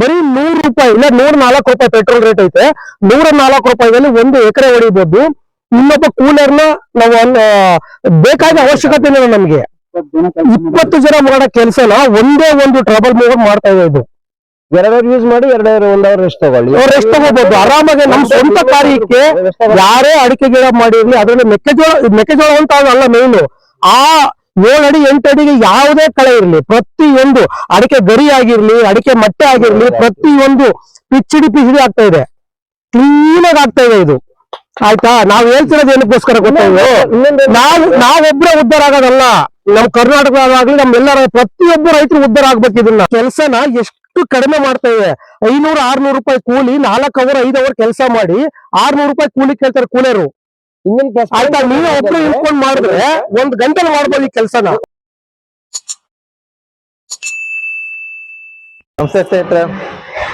ಬರೀ ನೂರು ರೂಪಾಯಿ ಇಲ್ಲ ನೂರ ನಾಲ್ಕು ರೂಪಾಯಿ ಪೆಟ್ರೋಲ್ ರೇಟ್ ಐತೆ. ನೂರ ನಾಲ್ಕು ರೂಪಾಯಿದಲ್ಲಿ ಒಂದು ಎಕರೆ ಹೊಡಿಬಹುದು ಇನ್ನೊಬ್ಬ ಕೂಲರ್ನ ನಾವು ಬೇಕಾದ ಅವಶ್ಯಕತೆ ಇಲ್ಲ ನಮ್ಗೆ. ಇಪ್ಪತ್ತು ಜನ ಮಾಡೋ ಕೆಲಸನ ಒಂದೇ ಒಂದು ಟ್ರಬಲ್ ಮೂವರ್ ಮಾಡ್ತಾ ಇದೆ ಇದು. ಎರಡವರು ಯೂಸ್ ಮಾಡಿ ಎರಡೆರಡು ಒಂದ್ ಅವರ್ ರೆಸ್ಟ್ ತಗೊಳ್ಳಿ. ಅವ್ರು ಎಷ್ಟು ತಗೋಬಹುದು ಆರಾಮಾಗಿ ನಮ್ ಸ್ವಂತ ಕಾರ್ಯಕ್ಕೆ ಯಾರೇ ಅಡಿಕೆ ಗಿಡ ಮಾಡಿರ್ಲಿ ಅದ್ರಲ್ಲಿ ಮೆಕ್ಕೆಜೋಳ ಮೆಕ್ಕೆಜೋಳ ಅಂತ ಅಲ್ಲ ಮೇನು ಆ ಏಳು ಅಡಿ ಎಂಟು ಅಡಿಗೆ ಯಾವುದೇ ಕಳೆ ಇರಲಿ ಪ್ರತಿಯೊಂದು ಅಡಿಕೆ ಗರಿ ಆಗಿರ್ಲಿ ಅಡಿಕೆ ಮಟ್ಟೆ ಆಗಿರ್ಲಿ ಪ್ರತಿಯೊಂದು ಪಿಚ್ಚಿಡಿ ಪಿಚ್ಚಿಡಿ ಆಗ್ತಾ ಇದೆ. ಕ್ಲೀನ್ ಆಗಿ ಆಗ್ತಾ ಇದೆ ಇದು. ಆಯ್ತಾ? ನಾವ್ ಹೇಳ್ತಿರೋದು ಏನಕ್ಕೋಸ್ಕರ ಗೊತ್ತಾಯ್ತು ನಾವ್ ನಾವೊಬ್ರೆ ಉದ್ಧಾರ ಆಗೋದಲ್ಲ. ನಮ್ ಕರ್ನಾಟಕದಾಗ್ಲಿ ನಮ್ ಎಲ್ಲರ ಪ್ರತಿಯೊಬ್ಬ ರೈತರು ಉದ್ಧಾರ ಆಗ್ಬೇಕು ಇದನ್ನ. ಕೆಲ್ಸನ ಎಷ್ಟು ಕಡಿಮೆ ಮಾಡ್ತಾ ಇದೆ. ಐನೂರು ಆರ್ನೂರು ರೂಪಾಯಿ ಕೂಲಿ ನಾಲ್ಕು ಅವರ್ ಐದು ಅವರ್ ಕೆಲಸ ಮಾಡಿ ಆರ್ನೂರು ರೂಪಾಯಿ ಕೂಲಿ ಕೇಳ್ತಾರೆ ಕೂಲಿಯರು ಆಯ್ತಾ ನೀವೇ ಒಬ್ರು ಇಟ್ಕೊಂಡ್ ಮಾಡಿದ್ರೆ ಒಂದ್ ಗಂಟೆಲಿ ಮಾಡ್ಬೋದು ಈ ಕೆಲ್ಸನ. ನಮಸ್ತೆ ಸ್ನೇಹಿತರೆ.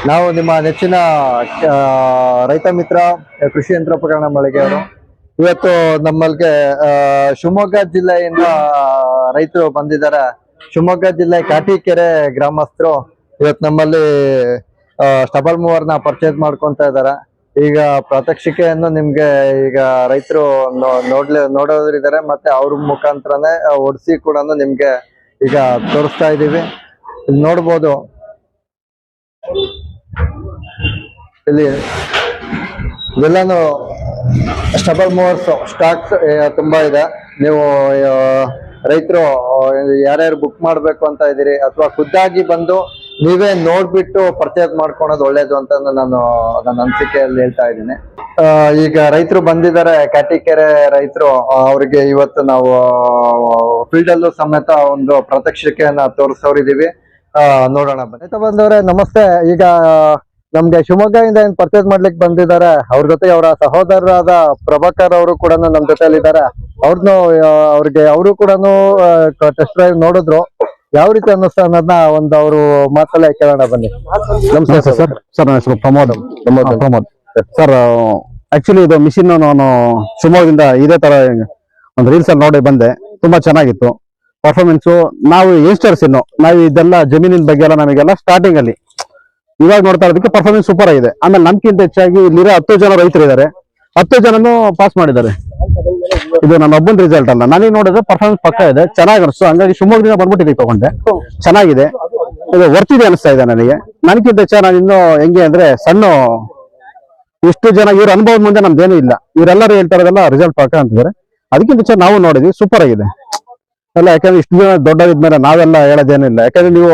ನಾವು ನಿಮ್ಮ ನೆಚ್ಚಿನ ಆ, ರೈತ ಮಿತ್ರ ಕೃಷಿ ಯಂತ್ರೋಪಕರಣ ಮಳಿಗೆಯವರು ಇವತ್ತು ನಮ್ಮಲ್ಲಿಗೆ ಆ, ಶಿವಮೊಗ್ಗ ಜಿಲ್ಲೆಯಿಂದ ರೈತರು ಬಂದಿದ್ದಾರೆ. ಶಿವಮೊಗ್ಗ ಜಿಲ್ಲೆ ಕಾಟಿಕೆರೆ ಗ್ರಾಮಸ್ಥರು ಇವತ್ತು ನಮ್ಮಲ್ಲಿ ಸ್ಟಬಲ್ ಮೂವರ್ನ ಪರ್ಚೇಸ್ ಮಾಡ್ಕೊಂತ ಇದ್ದಾರೆ. ಈಗ ಪ್ರಾತ್ಯಕ್ಷಿಕೆಯನ್ನು ನಿಮ್ಗೆ ಈಗ ರೈತರು ನೋಡ್ಲಿ ನೋಡೋದ್ರಿದ್ದಾರೆ ಮತ್ತೆ ಅವ್ರ ಮುಖಾಂತರನೇ ಒಡಿಸಿ ಕೂಡ ನಿಮ್ಗೆ ಈಗ ತೋರಿಸ್ತಾ ಇದೀವಿ. ಇಲ್ಲಿ ನೋಡ್ಬೋದು. ಇಲ್ಲಿ ಇವೆಲ್ಲಾನು ಸ್ಟಬಲ್ ಮೂವರ್ಸ್ ಸ್ಟಾಕ್ಸ್ ತುಂಬಾ ಇದೆ. ನೀವು ರೈತರು ಯಾರ್ಯಾರು ಬುಕ್ ಮಾಡ್ಬೇಕು ಅಂತ ಇದ್ದೀರಿ, ಅಥವಾ ಖುದ್ದಾಗಿ ಬಂದು ನೀವೇ ನೋಡ್ಬಿಟ್ಟು ಪರ್ಚೇಸ್ ಮಾಡ್ಕೊಳೋದು ಒಳ್ಳೇದು ಅಂತ ನಾನು ನನ್ನ ಅನಿಸಿಕೆಯಲ್ಲಿ ಹೇಳ್ತಾ ಇದ್ದೀನಿ. ಈಗ ರೈತರು ಬಂದಿದ್ದಾರೆ, ಕಾಟಿಕೆರೆ ರೈತರು ಅವ್ರಿಗೆ ಇವತ್ತು ನಾವು ಫೀಲ್ಡ್ ಅಲ್ಲೂ ಸಮೇತ ಒಂದು ಪ್ರಾತ್ಯಕ್ಷಿಕೆಯನ್ನ ತೋರಿಸೋರಿದೀವಿ ನೋಡೋಣ ರೈತ ಬಂದವ್ರೆ, ನಮಸ್ತೆ. ಈಗ ನಮ್ಗೆ ಶಿವಮೊಗ್ಗದಿಂದ ಏನ್ ಪರ್ಚೇಸ್ ಮಾಡ್ಲಿಕ್ಕೆ ಬಂದಿದ್ದಾರೆ, ಅವ್ರ ಜೊತೆ ಅವರ ಸಹೋದರರಾದ ಪ್ರಭಾಕರ್ ಅವರು ಕೂಡ ನಮ್ ಜೊತೆಲಿ ಇದ್ದಾರೆ ಅವ್ರನ್ನೂ ಅವ್ರಿಗೆ ಅವರು ಕೂಡ ಟೆಸ್ಟ್ ಡ್ರೈವ್ ನೋಡಿದ್ರು. ಯಾವ ರೀತಿ ಅನ್ನಿಸ್ತಾ ಅನ್ನೋದನ್ನ ಒಂದು ಅವರು ಮಾತಲ್ಲೇ ಕೇಳೋಣ ಬನ್ನಿ. ನಮಸ್ತೆ ಸರ್. ಸರ್ ನನ್ನ ಹೆಸರು ಪ್ರಮೋದ್. ಪ್ರಮೋದ್. ಸರ್ ಆಕ್ಚುಲಿ ಇದು ಮಿಷಿನ್ ನಾನು ಶಿವಮೊಗ್ಗದಿಂದ ಇದೇ ತರ ಒಂದು ರೀಲ್ಸ್ ಅಲ್ಲಿ ನೋಡಿ ಬಂದೆ. ತುಂಬಾ ಚೆನ್ನಾಗಿತ್ತು. ಪರ್ಫಾರ್ಮೆನ್ಸು ನಾವು ಯಂಗ್ಸ್ಟರ್ಸ್ ಇನ್ನು ನಾವು ಇದೆಲ್ಲ ಜಮೀನಿನ ಬಗ್ಗೆ ಎಲ್ಲ ನಮಗೆಲ್ಲ ಸ್ಟಾರ್ಟಿಂಗ್ ಅಲ್ಲಿ. ಇವಾಗ ನೋಡ್ತಾ ಇರೋದಕ್ಕೆ ಪರ್ಫಾರ್ಮೆನ್ಸ್ ಸೂಪರ್ ಆಗಿದೆ. ಆಮೇಲೆ ನಮ್ಗಿಂತ ಹೆಚ್ಚಾಗಿ ಇಲ್ಲಿರೋ ಹತ್ತು ಜನ ರೈತರು ಇದ್ದಾರೆ ಹತ್ತು ಜನನು ಪಾಸ್ ಮಾಡಿದ್ದಾರೆ. ಇದು ನನ್ನ ಒಬ್ಬನ ರಿಸಲ್ಟ್ ಅಲ್ಲ. ನನಗೆ ನೋಡಿದ್ರೆ ಪರ್ಫಾರ್ಮೆನ್ಸ್ ಪಕ್ಕ ಇದೆ, ಚೆನ್ನಾಗಿ ಅನಿಸ್ತು. ಹಂಗಾಗಿ ಶಿವಮೊಗ್ಗದಿಂದ ಬಂದ್ಬಿಟ್ಟು ತಗೊಂಡೆ. ಚೆನ್ನಾಗಿದೆ. ಇದು ವರ್ತಿದೆ ಅನಿಸ್ತಾ ಇದೆ ನನಗೆ. ನನಗಿಂತ ನಾನು ಇನ್ನು ಹೆಂಗೆ ಅಂದ್ರೆ ಸಣ್ಣ ಇಷ್ಟು ಜನ ಇವ್ರ ಅನುಭವದ ಮುಂದೆ ನಮ್ದೇನು ಇಲ್ಲ. ಇವರೆಲ್ಲರೂ ಹೇಳ್ತಾ ಇರೋದೆಲ್ಲ ರಿಸಲ್ಟ್ ಪಕ್ಕ ಅಂತಿದ್ದಾರೆ. ಅದಕ್ಕಿಂತ ಹೆಚ್ಚಾಗಿ ನಾವು ನೋಡಿದ್ವಿ ಸೂಪರ್ ಆಗಿದೆ. ಅಲ್ಲ ಯಾಕಂದ್ರೆ ಇಷ್ಟು ಜನ ದೊಡ್ಡದಿದ್ಮೇಲೆ ನಾವೆಲ್ಲ ಹೇಳೋದೇನಿಲ್ಲ. ಯಾಕಂದ್ರೆ ನೀವು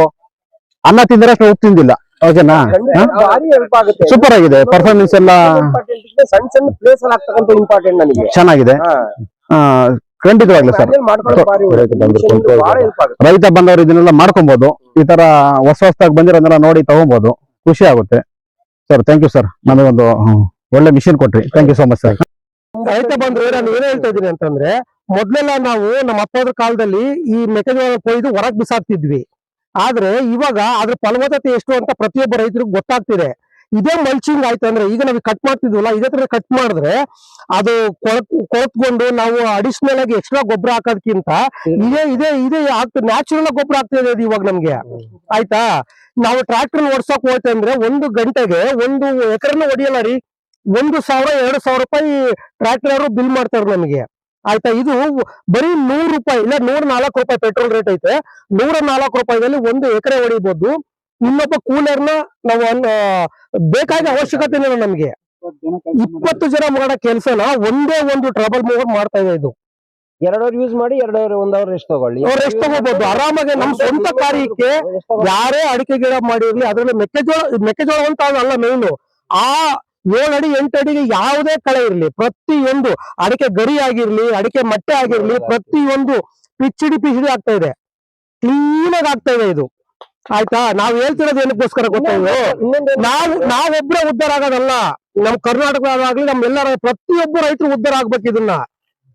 ಅನ್ನ ತಿಂದರೆ ಉಪ್ಪು ತಿಂದಿಲ್ಲ. ಓಕೆನಾ ಸೂಪರ್ ಆಗಿದೆ ಪರ್ಫಾರ್ಮೆನ್ಸ್ ಎಲ್ಲ ಸಣ್ಣ ಸಣ್ಣ ಪ್ಲೇಸ್ ಅಲ್ಲಿ ಆಗ್ತಕ್ಕಂಥ ಇಂಪಾರ್ಟೆಂಟ್ ನನಗೆ. ಚೆನ್ನಾಗಿದೆ. ಹಾ. ಆ, ಖಂಡಿತವಾಗ್ಲೂ ಸರ್. ರೈತ ಬಂದವರು ಇದನ್ನೆಲ್ಲ ಮಾಡ್ಕೊಬಹುದು ಈ ತರ ಹೊಸ ಹೊಸದಾಗಿ ಬಂದಿರೋದನ್ನೆಲ್ಲ ನೋಡಿ ತಗೊಬಹುದು ಖುಷಿ ಆಗುತ್ತೆ. Sir thank you sir. ನನಗೊಂದು ಒಳ್ಳೆ ಮಿಷಿನ್ ಕೊಟ್ರಿ. Thank you so much sir. ರೈತ ಬಂದ್ರೆ ನಾನು ಏನ್ ಹೇಳ್ತಾ ಇದ್ದೀನಿ ಅಂತಂದ್ರೆ ಮೊದ್ಲೆಲ್ಲ ನಾವು ನಮ್ಮ ಅಪ್ಪದ ಕಾಲದಲ್ಲಿ ಈ ಮೆಕ್ಕೆಜೋಳ ಕೊಯ್ದು ಹೊರಗ್ ಬಿಸಾಕ್ತಿದ್ವಿ. ಆದ್ರೆ ಇವಾಗ ಅದ್ರ ಫಲವತ್ತತೆ ಎಷ್ಟು ಅಂತ ಪ್ರತಿಯೊಬ್ಬ ರೈತರಿಗೂ ಗೊತ್ತಾಗ್ತಿದೆ. ಇದೇ ಮಲ್ಚಿಂಗ್ ಆಯ್ತು ಅಂದ್ರೆ ಈಗ ನಾವು ಕಟ್ ಮಾಡ್ತಿದ್ವಲ್ಲ, ಇದೇ ತರ ಕಟ್ ಮಾಡಿದ್ರೆ ಅದು ಕೊಳತ್ ಕೊಳತ್ಕೊಂಡು ನಾವು ಅಡಿಷನಲ್ ಆಗಿ ಎಕ್ಸ್ಟ್ರಾ ಗೊಬ್ಬರ ಹಾಕೋದ್ಕಿಂತ ಇದೇ ಇದೇ ಇದೇ ನ್ಯಾಚುರಲ್ ಗೊಬ್ಬರ ಆಗ್ತಿದೆ ಅದು ಇವಾಗ ನಮ್ಗೆ. ಆಯ್ತಾ? ನಾವು ಟ್ರಾಕ್ಟರ್ ಓಡ್ಸಕ್ ಹೋಯ್ತು ಅಂದ್ರೆ ಒಂದು ಗಂಟೆಗೆ ಒಂದು ಎಕರೆನೂ ಹೊಡಿಯಲ್ಲ ರೀ. ಒಂದು ಸಾವಿರ, ಎರಡು ಸಾವಿರ ರೂಪಾಯಿ ಟ್ರಾಕ್ಟರ್ ಅವರು ಬಿಲ್ ಮಾಡ್ತಾರೆ ನಮಗೆ. ಆಯ್ತಾ? ಇದು ಬರೀ ನೂರು ರೂಪಾಯಿ ಇಲ್ಲ ನೂರ ನಾಲ್ಕು ರೂಪಾಯಿ ಪೆಟ್ರೋಲ್ ರೇಟ್ ಐತೆ. ನೂರ ನಾಲ್ಕು ರೂಪಾಯಿದಲ್ಲಿ ಒಂದು ಎಕರೆ ಹೊಡಿಬಹುದು ಇನ್ನೊಬ್ಬ ಕೂಲರ್ನ ನಾವು ಬೇಕಾದ ಅವಶ್ಯಕತೆ ಇಲ್ಲ ನಮ್ಗೆ. ಇಪ್ಪತ್ತು ಜನ ಮಾಡೋ ಕೆಲಸನ ಒಂದೇ ಒಂದು ಟ್ರಬಲ್ ಮೂವರ್ ಮಾಡ್ತಾ ಇದೆ ಇದು. ಎರಡು ಅವರ್ ಯೂಸ್ ಮಾಡಿ ಎರಡ್ ಅವರ್ ಒಂದ್ ಅವರ್ ರೆಸ್ಟ್ ತಗೊಳ್ಳಿ. ಅವ್ರು ಎಷ್ಟು ತಗೋಬಹುದು ಆರಾಮಾಗಿ ನಮ್ ಸ್ವಂತ ಕಾರ್ಯಕ್ಕೆ ಯಾರೇ ಅಡಿಕೆ ಗಿಡ ಮಾಡಿರ್ಲಿ ಅದ್ರಲ್ಲಿ ಮೆಕ್ಕೆಜೋಳ ಮೆಕ್ಕೆಜೋಳ ಅಂತ ಅಲ್ಲ ಮೇನು ಆ ಏಳು ಅಡಿ ಎಂಟು ಅಡಿಗೆ ಯಾವುದೇ ಕಳೆ ಇರಲಿ ಪ್ರತಿಯೊಂದು ಅಡಿಕೆ ಗರಿ ಆಗಿರ್ಲಿ ಅಡಿಕೆ ಮಟ್ಟೆ ಆಗಿರ್ಲಿ ಪ್ರತಿಯೊಂದು ಪಿಚ್ಚಿಡಿ ಪಿಚ್ಚಿಡಿ ಆಗ್ತಾ ಇದೆ. ಕ್ಲೀನ್ ಆಗಿ ಆಗ್ತಾ ಇದೆ ಇದು. ಆಯ್ತಾ? ನಾವ್ ಹೇಳ್ತಿರೋದು ಏನಕ್ಕೋಸ್ಕರ ಗೊತ್ತಾ ನಾವು ನಾವ್ ನಾವೊಬ್ರೆ ಉದ್ದಾರ ಆಗೋದಲ್ಲ ನಮ್ ಕರ್ನಾಟಕದಾಗ್ಲಿ ನಮ್ ಎಲ್ಲರ ಪ್ರತಿಯೊಬ್ಬ ರೈತರು ಉದ್ದಾರ ಆಗ್ಬೇಕು ಇದನ್ನ.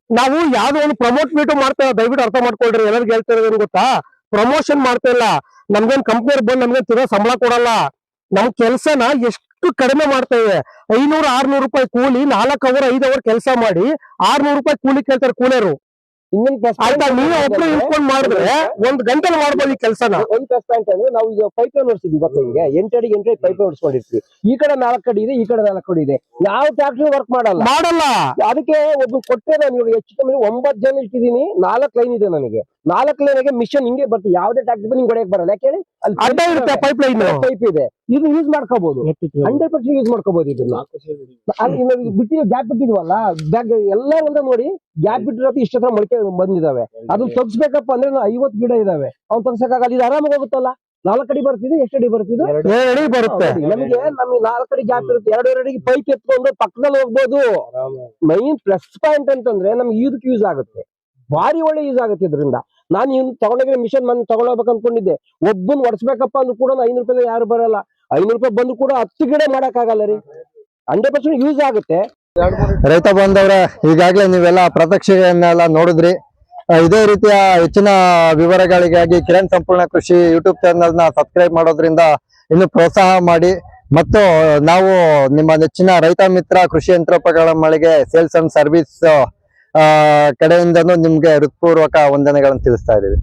ನಾವು ಯಾವ್ದೋ ಒಂದು ಪ್ರಮೋಟ್ ಮೀಟು ಮಾಡ್ತಾ ಇಲ್ಲ ದಯವಿಟ್ಟು ಅರ್ಥ ಮಾಡ್ಕೊಳ್ರಿ ಎಲ್ಲರಿಗೂ ಹೇಳ್ತಾ ಇರೋದೇನು ಗೊತ್ತಾ? ಪ್ರಮೋಷನ್ ಮಾಡ್ತಾ ಇಲ್ಲ. ನಮ್ಗೇನ್ ಕಂಪ್ನಿಯವ್ರು ಬಂದು ನಮ್ಗೆ ತಿರೋ ಸಂಬಳ ಕೊಡಲ್ಲ. ನಮ್ ಕೆಲ್ಸನ ಎಷ್ಟು ಕಡಿಮೆ ಮಾಡ್ತಾ ಇದೆ. ಐನೂರು ಆರ್ನೂರು ರೂಪಾಯಿ ಕೂಲಿ ನಾಲ್ಕು ಅವರ್ ಐದು ಅವರ್ ಕೆಲಸ ಮಾಡಿ ಆರ್ನೂರು ರೂಪಾಯಿ ಕೂಲಿ ಕೇಳ್ತಾರೆ ಕೂಲಿಯರು ಆಯ್ತಾ? ನೀವೇ ಒಬ್ರು ಇಟ್ಕೊಂಡ್ ಮಾಡಿದ್ರೆ ಒಂದ್ ಗಂಟೆಲಿ ಮಾಡ್ಬೋದು ಈ ಕೆಲಸನ. ಒಂದ್ ಪ್ಲಸ್ ಪಾಯಿಂಟ್ ಅಂದ್ರೆ ನಾವು ಈಗ ಪೈಪ್ ಹೊಡಿಸಿದ್ವಿ ಗೊತ್ತಾ ಹಿಂಗೆ ಎಂಟಡಿ ಎಂಟಡಿ ಪೈಪ್ ಹೊಡಿಸ್ಕೊಂಡಿರ್ತೀವಿ ಈ ಕಡೆ ನಾಲ್ಕು ಕಡೆ ಇದೆ ಈ ಕಡೆ ನಾಲ್ಕು ಕಡೆ ಇದೆ. ಯಾವ ಟ್ಯಾಕ್ಟ್ರಿ ವರ್ಕ್ ಮಾಡಲ್ಲ. ಮಾಡಲ್ಲ. ಅದಕ್ಕೆ ಒಬ್ಬ ಕೊಟ್ಟೆ ನಾನು ಇವಾಗ ಹೆಚ್ಚು ಕಮ್ಮಿ ಒಂಬತ್ತು ಜನ ಇಟ್ಟಿದ್ದೀನಿ ನಾಲ್ಕು ಲೈನ್ ಇದೆ ನನಗೆ. ನಾಲ್ಕು ಲೈನ್ಗೆ ಮಿಷನ್ ಹಿಂಗೆ ಬರ್ತದೆ ಯಾವ್ದೇ ಟ್ಯಾಕ್ಟರ್ ನಿಂಗೆ ಹೊಡೆಯಕ್ ಬರಲ್ಲ. ಯಾಕೆ ಹೇಳಿ? ಅಡ್ಡ ಇರುತ್ತೆ ಪೈಪ್ ಲೈನ್ ಪೈಪ್ ಇದೆ. ಇದು ಯೂಸ್ ಮಾಡ್ಕೋಬಹುದು ಹಂಡ್ರೆಡ್ ಪರ್ಸೆಂಟ್ ಯೂಸ್ ಮಾಡ್ಕೋಬಹುದು ಇದನ್ನ. ಬಿಟ್ಟಿರೋ ಗ್ಯಾಪ್ ಬಿಟ್ಟಿದ್ವಲ್ಲ ಬ್ಯಾಗ್ ಎಲ್ಲ ಒಂದ ನೋಡಿ ಗ್ಯಾಪ್ ಬಿಟ್ಟಿರೋ ಇಷ್ಟ ಹತ್ರ ಮೊಳಕೆ ಬಂದಿದಾವೆ ಅದು ತಗ್ಸ್ಬೇಕಪ್ಪ ಅಂದ್ರೆ ಐವತ್ ಐವತ್ತು ಗಿಡ ಇದಾವೆ ಅವ್ನು ತಗ್ಸಕ್ಕಾಗಲ್ಲ. ಇದು ಆರಾಮಾಗಿ ಹೋಗುತ್ತಲ್ಲ? ನಾಲ್ಕು ಅಡಿ ಬರ್ತಿದೆ ಎಷ್ಟು ಅಡಿ ಬರ್ತಿದೆ? ಏಳಿ ಬರುತ್ತೆ. ನಮಗೆ ನಮ್ಗೆ ನಾಲ್ಕು ಅಡಿ ಗ್ಯಾಪ್ ಇರುತ್ತೆ. ಎರಡು ಎರಡು ಪೈಪ್ ಎತ್ಕೊಂಡು ಪಕ್ಕದಲ್ಲಿ ಹೋಗ್ಬೋದು. ಮೈನ್ ಪ್ಲಸ್ ಪಾಯಿಂಟ್ ಅಂತಂದ್ರೆ ನಮ್ಗೆ ಇದಕ್ಕೆ ಯೂಸ್ ಆಗುತ್ತೆ. ಭಾರಿ ಒಳ್ಳೆ ಯೂಸ್ ಆಗುತ್ತೆ ಇದರಿಂದ ನಾನು ಇವ್ನು ತಗೊಂಡೋಗಿರೋ ಮಿಷನ್ ನಾನು ತಗೊಳ್ಬೇಕು ಅನ್ಕೊಂಡಿದ್ದೆ. ಒಬ್ಬನ್ ಒಡ್ಸ್ಬೇಕಪ್ಪ ಅಂದ್ರೂ ಕೂಡ ಐನೂರು ರೂಪಾಯಿ ಯಾರು ಬರಲ್ಲ. ಐನೂರು ರೂಪಾಯಿ ಬಂದು ಕೂಡ ಹತ್ತು ಗಿಡ ಮಾಡಕ್ಕಾಗಲ್ಲ ರೀ. ಹಂಡ್ರೆಡ್ ಪರ್ಸೆಂಟ್ ಯೂಸ್ ಆಗುತ್ತೆ. ರೈತ ಬಂದವ್ರೆ, ಈಗಾಗಲೇ ನೀವೆಲ್ಲ ಪ್ರತ್ಯಕ್ಷೆಯನ್ನೆಲ್ಲ ನೋಡಿದ್ರಿ. ಇದೇ ರೀತಿಯ ಹೆಚ್ಚಿನ ವಿವರಗಳಿಗಾಗಿ ಕಿರಣ್ ಸಂಪೂರ್ಣ ಕೃಷಿ ಯೂಟ್ಯೂಬ್ ಚಾನೆಲ್ನ ಸಬ್ಸ್ಕ್ರೈಬ್ ಮಾಡೋದ್ರಿಂದ ಇನ್ನು ಪ್ರೋತ್ಸಾಹ ಮಾಡಿ. ಮತ್ತು ನಾವು ನಿಮ್ಮ ನೆಚ್ಚಿನ ರೈತ ಮಿತ್ರ ಕೃಷಿ ಯಂತ್ರೋಪಕರಣ ಮಳಿಗೆ ಸೇಲ್ಸ್ ಅಂಡ್ ಸರ್ವಿಸ್ ಕಡೆಯಿಂದನೂ ನಿಮ್ಗೆ ಹೃತ್ಪೂರ್ವಕ ವಂದನೆಗಳನ್ನು ತಿಳಿಸ್ತಾ ಇದೀವಿ